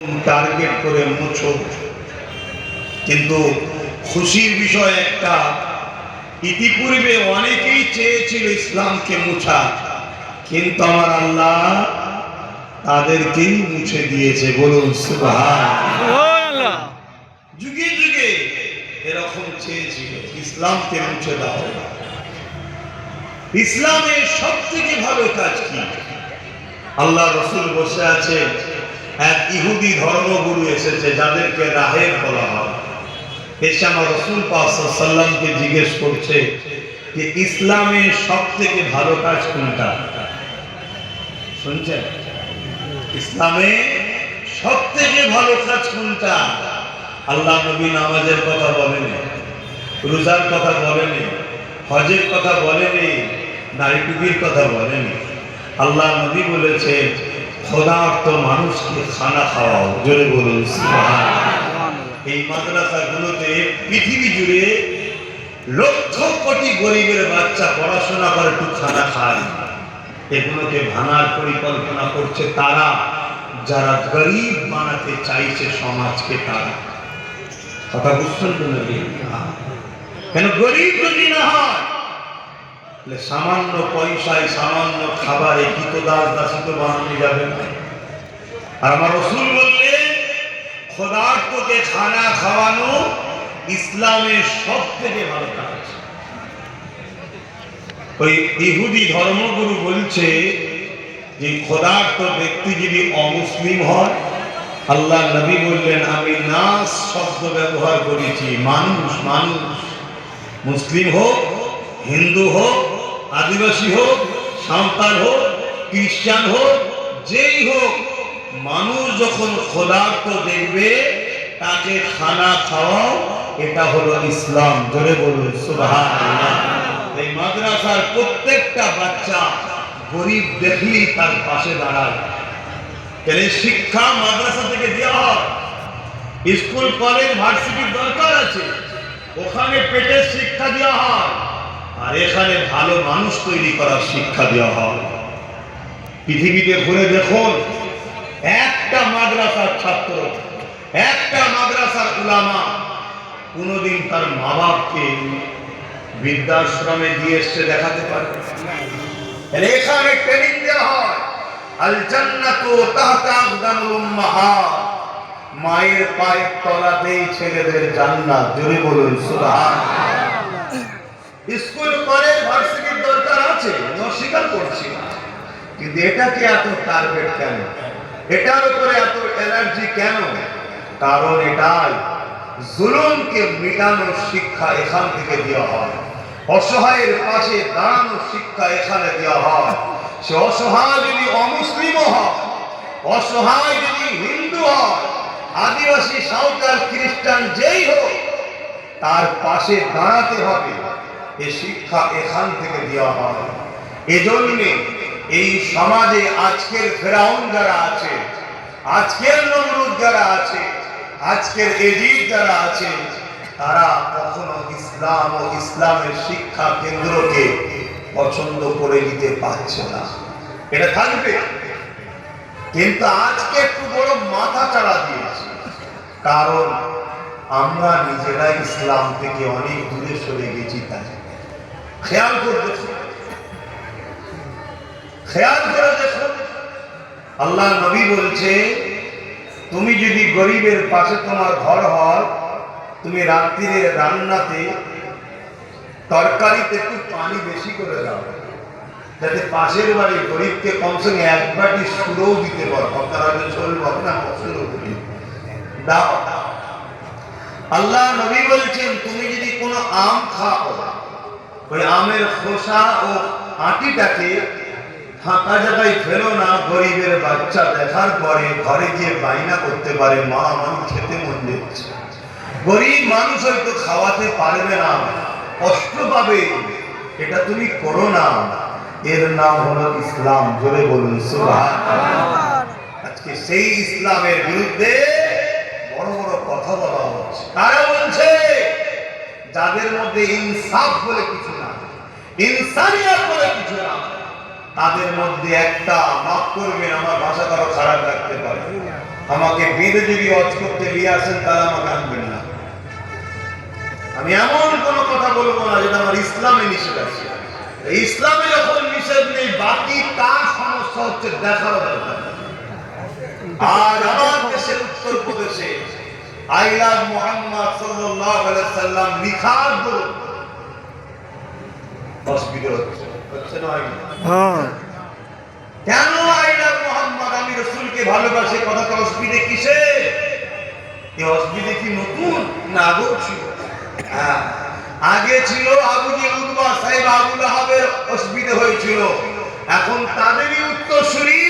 Target করে মুছো। কিন্তু খুশির বিষয় একটা ইতিপূর্বে অনেকেই চেয়েছিল ইসলামকে মুছা কিন্তু আমার আল্লাহ তাদেরকেই মুছে দিয়েছে। বলুন যুগে যুগে এরকম চেয়েছিল ইসলামকে মুছে দাও। ইসলামের সব থেকে ভালো কাজ কি? আল্লাহ রসুল বসে আছে এক ইহুদি ধর্মগুরু এসেছে যাদেরকে রাহেব বলা হয়। আমার রসুল সাল্লামকে জিজ্ঞেস করছে যে ইসলামের সব থেকে ভালো কাজ কোনটা? শুনছেন? ইসলামে সব থেকে ভালো কাজ কোনটা? আল্লাহ নবী নামাজের কথা বলেনি রোজার কথা বলেনি হজের কথা বলেনি নারী টুপির কথা বলেনি আল্লাহ নবী বলেছে খোদার্থ মানুষকে খানা খাওয়াও জোরে বলুন এই মাদ্রাসাগুলোতে পৃথিবী জুড়ে লক্ষ কোটি গরিবের বাচ্চা পড়াশোনা করে, একটু খানা খায় এগুলোকে ভাঙার পরিকল্পনা করছে তারা, যারা গরিব বানাতে চাইছে সমাজকে তারা। কথা বুঝছেন কেন গরিব যদি না হয় সামান্য পয়সায় সামান্য খাবারে কিত দাস দাসিত বানানো যাবে না। আর আমার রসুল বললেন, খোদার্থকে খানা খাওয়ানো ইসলামের সব থেকে ভালো কাজ ওই ইহুদি ধর্মগুরু বলছে যে, খোদার্থ ব্যক্তি যদি অমুসলিম হয়, আল্লাহ নবী বললেন, আমি নাস শব্দ ব্যবহার করেছি, মানুষ মানুষ, মুসলিম হোক হিন্দু হোক, আদিবাসী হোক, সাঁওতাল হোক, খ্রিস্টান হোক, যেই হোক, মানুষ যখন খোদার্থ দেখবে, তাকে খানা খাওয়াও, এটা হলো ইসলাম। জোরে বলুন এই মাদ্রাসার প্রত্যেকটা বাচ্চা গরিব দেখলেই তার পাশে দাঁড়ায়। তাহলে শিক্ষা মাদ্রাসা থেকে দেওয়া হয়। স্কুল, কলেজ, ভার্সিটির দরকার আছে। ওখানে পেটের শিক্ষা দেওয়া হয়। আর এখানে ভালো মানুষ তৈরি করার শিক্ষা দেওয়া হয়। পৃথিবীতে ঘুরে দেখুন, একটা মাদ্রাসার ছাত্র, একটা মাদ্রাসার উলামা কোনোদিন তার মা বাপকে বৃদ্ধাশ্রমে দিয়ে এসছে দেখাতে পারে এখানে ট্রেনিং দেওয়া হয় মায়ের পায়ের তলাতেই ছেলেদের জান্নাত, জোরে বলুন সুবহান কিন্তু এটাকে এত টার্গেট কেন? এটার উপরে এত এনার্জি কেন? কারণ এটাই জুলুমকে মেটানোর শিক্ষা এখান থেকে দেওয়া হয়। অসহায়ের পাশে দাঁড়ানোর শিক্ষা এখানে দেওয়া হয়। সে অসহায় যদি অমুসলিমও হয়, অসহায় যদি হিন্দু হয়, আদিবাসী, সাঁওতাল, খ্রিস্টান যেই হোক, তার পাশে দাঁড়াতে হবে। এ শিক্ষা এখান থেকে দেওয়া হয়। এজন্যে এই সমাজে আজকের ফেরাউন যারা আছে, আজকের নমরুদ যারা আছে, আজকের এজিদ যারা আছে, তারা কখনো ইসলাম ও ইসলামের শিক্ষা কেন্দ্রকে পছন্দ করে নিতে পারছে না। এটা থাকবে। কিন্তু আজকে একটু বড় মাথা চাড়া দিয়েছে। কারণ আমরা নিজেরা ইসলাম থেকে অনেক দূরে সরে গেছি তাই। খেয়াল করে দেখুন খেয়াল করে দেখুন আল্লাহ নবী বলছে, তুমি যদি গরিবের পাশে তোমার ঘর হয়, তুমি রাত্রিরে রান্নাতে, তরকারিতে একটু পানি বেশি করে দাও। যাতে পাশের বাড়ি গরিবকে কমসে কম এক বাটি সুরেও দিতে পারো। আপনারা চলবো আপনার পছন্দ করি। দাও। আল্লাহ নবী বলছেন, তুমি যদি কোনো আম খাও, ওই আমের খোসা ও আটিটাকে ফাঁকা জায়গায় ফেলো না, গরিবের বাচ্চা দেখার পরে ঘরে গিয়ে বাইনা করতে পারে, মা আমি খেতে মন যাচ্ছে। গরিব মানুষ হয়তো খাওয়াতে পারবে না, কষ্ট পাবে। এটা তুমি করো না। এর নাম হলো ইসলাম, জোরে বলুন আজকে সেই ইসলামের বিরুদ্ধে বড় বড় কথা বলা হচ্ছে। তারা বলছে, যাদের মধ্যে ইনসাফ বলে কিছু না ইনসানিয়াত বলে কিছু না তাদের মধ্যে একটা মাফ করবেন, আমার ভাষা কারও খারাপ লাগতে পারে। আমাকে বেঁধে যদি অজ করতে নিয়ে আসেন তাহলে আমাকে আনবেন না। আমি এমন কোন কথা বলব না যেটা আমার ইসলামে নিষেধ আছে। ইসলামে যখন নিষেধ নেই, বাকি কার সমস্যা হচ্ছে দেখার দরকার। আজ আমার দেশের উত্তর প্রদেশে আইলা মোহাম্মদ আলাইহি সাল্লাম লিখার অসুবিধা হচ্ছে। হয়। কেন মোহাম্মদ আমি রসুলকে ভালোবাসি? অসুবিধে কিসে? এই অসুবিধে কি নতুন? না আগেও ছিল। হ্যাঁ, আগে ছিল উদ্বা সাহেব অসুবিধে হয়েছিল। এখন তাদেরই উত্তরসূরি।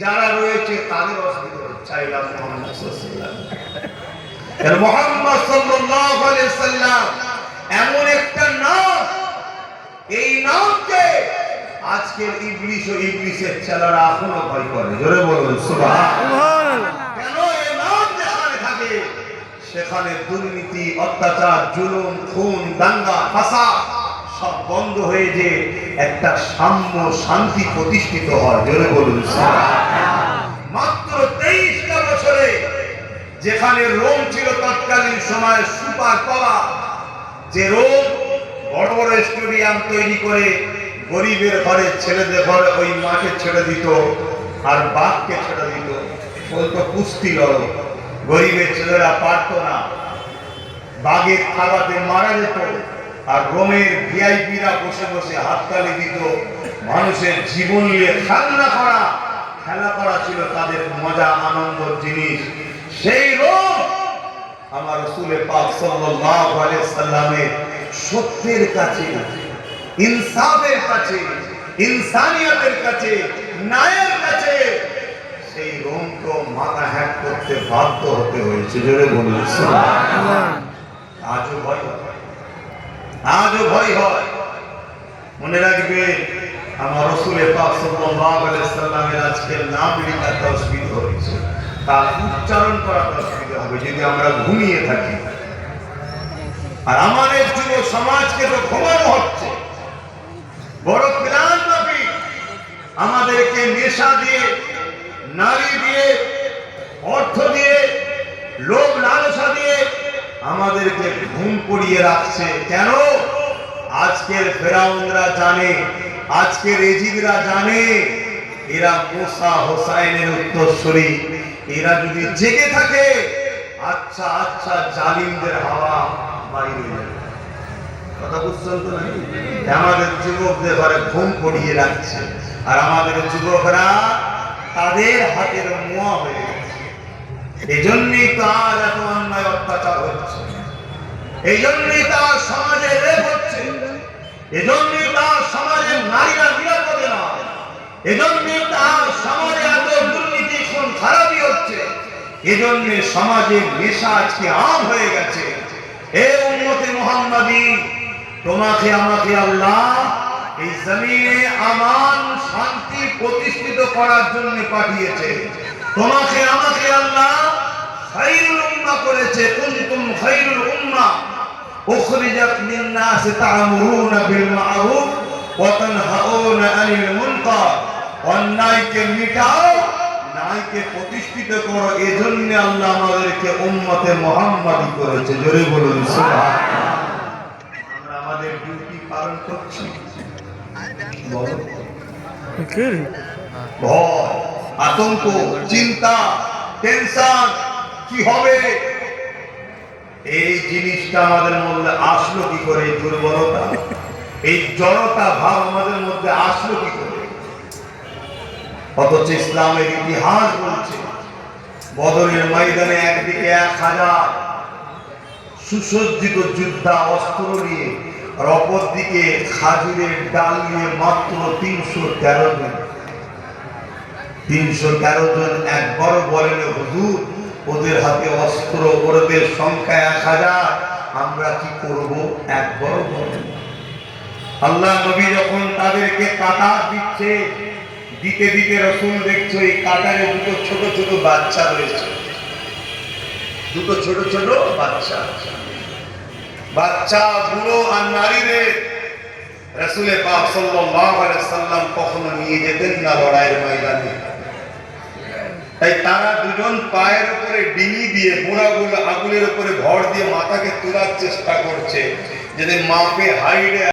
যারা রয়েছে তাদের অসুবিধা আইলা মোহাম্মদ মোহাম্মদ সাল্লাল্লাহু আলাইহি এমন এই নামকে আজকের ইবলিশ ও ইবলিশের ছেলেরা এখনও ভয় করে। জোরে বলুন কেন এই নাম যেখানে থাকে? সেখানে দুর্নীতি অত্যাচার জুলুম খুন দাঙ্গা ফাসাদ সব বন্ধ হয়ে যে একটা সাম্য শান্তি প্রতিষ্ঠিত হয়। জোরে বলুন। মাত্র তেইশটা বছরে যেখানে রোম ছিল তৎকালীন সময় সুপার পাওয়ার যে রোম স্টেডিয়াম তৈরি করে গরিবের ঘরে ছেলেদের ঘরে ওই মাঠে ছেড়ে দিত আর বাঘকে ছেড়ে দিত। বলতো, কুস্তি লড়ো। গরিবের ছেলেরা পারতো না। বাঘের থাবাতে মারা যেত আর রোমের ভিআইপিরা বসে বসে হাততালি দিত। মানুষের জীবন নিয়ে খেলনা করা, খেলা করা ছিল তাদের মজা আনন্দর জিনিস। সেই রোম আমার রসুলে পাক সাল্লাল্লাহু আলাইহি সাল্লামের সত্যের কাছে ইনসাফের কাছে, ইনসানিয়তের কাছে, ন্যায়ের কাছে সেই রোমকে মাথা হ্যাক করতে বাধ্য হতে হয়েছে। জোরে বলুন আজও ভয় হয়। আজও ভয় হয়। মনে রাখবে, আমার রসুলের পাক সাল্লাল্লাহু আলাইহি সাল্লামের আজকে নাম লেখাতে অসুবিধা হয়েছে। তার উচ্চারণ করা অসুবিধা হবে, যদি আমরা ঘুমিয়ে থাকি। আর আমাদের যুব সমাজকে তো ঘুমানো হচ্ছে। বড় মাফিক আমাদেরকে নেশা দিয়ে, নারী দিয়ে, অর্থ দিয়ে, লোভ লালসা দিয়ে আমাদেরকে ঘুম পড়িয়ে রাখছে। কেন? আজকের ফেরাউনরা জানে, আজকের এজিদরা জানে, এরা মোসা হোসাইনের উত্তরসূরি। এরা যদি জেগে থাকে আচ্ছা আচ্ছা জালিমদের হাওয়া বাইরে যাবে। কথা বুঝছেন তো নাকি? আমাদের যুবকদের ঘরে ঘুম পড়িয়ে রাখছে। আর আমাদের যুবকরা তাদের হাতের মোয়া হয়ে গেছে। এই জন্যই তো আজ এত অন্যায় অত্যাচার হচ্ছে। এই জন্যই তার সমাজে রেপ হচ্ছে। এই জন্যই তার সমাজে নারীরা নিরাপদে না। এজন্যই তার সমাজে এত দুর্নীতি, খুন খারাপই হচ্ছে। এজন্য সমাজের নেশা আজকে আম হয়ে গেছে। এ উন্নতি মোহাম্মদী তোমাকে আমাকে আল্লাহ এই জমিনে আমান শান্তি প্রতিষ্ঠিত করার জন্য পাঠিয়েছে। তোমাকে আমাকে আল্লাহ খাইরুল করেছে। কুনতুম খাইরুল উম্মাহ উখরিজাত লিন-নাস তা'মুরুনা বিল মা'রুফ ওয়া তানহাউনা আনিল মুনকার। অন্যায়কে মিটাও, ন্যায়কে প্রতিষ্ঠিত করো। এজন্য আল্লাহ আমাদেরকে উম্মতে মুহাম্মাদি করেছে। জোরে বলুন, সুবহানাল্লাহ। পালন করছি? ভয় আতঙ্ক চিন্তা টেনশন কি হবে? এই জিনিসটা আমাদের মধ্যে আসলো কি করে? দুর্বলতা। এই জড়তা ভাব আমাদের মধ্যে আসলো কি করে? অথচ ইসলামের ইতিহাস বলছে বদরের ময়দানে একদিকে এক হাজার সুসজ্জিত যোদ্ধা অস্ত্র নিয়ে আর অপরদিকে খাজুরের ডাল নিয়ে মাত্র তিনশো তেরো জন। তিনশো তেরো জন একবারও বলেন হুজুর, ওদের হাতে অস্ত্র ওদের সংখ্যা এক হাজার। আমরা কি করব? একবারও বলেন। আল্লাহ নবী যখন তাদেরকে কাটার দিচ্ছে, দিতে দিতে রসুল দেখছ, এই কাটারে দুটো ছোট ছোট বাচ্চা রয়েছে। দুটো ছোট ছোট বাচ্চা বাচ্চা বুড়ো আর নারীদের রসুলের পাক সাল্লাম কখনো নিয়ে যেতেন না লড়াইয়ের ময়দানে। তাই তারা দুজন পায়ের উপরে ডিঙি দিয়ে বুড়াগুলো আগুলের উপরে ভর দিয়ে মাথাকে তোলার চেষ্টা করছে যদি মাকে হাইডে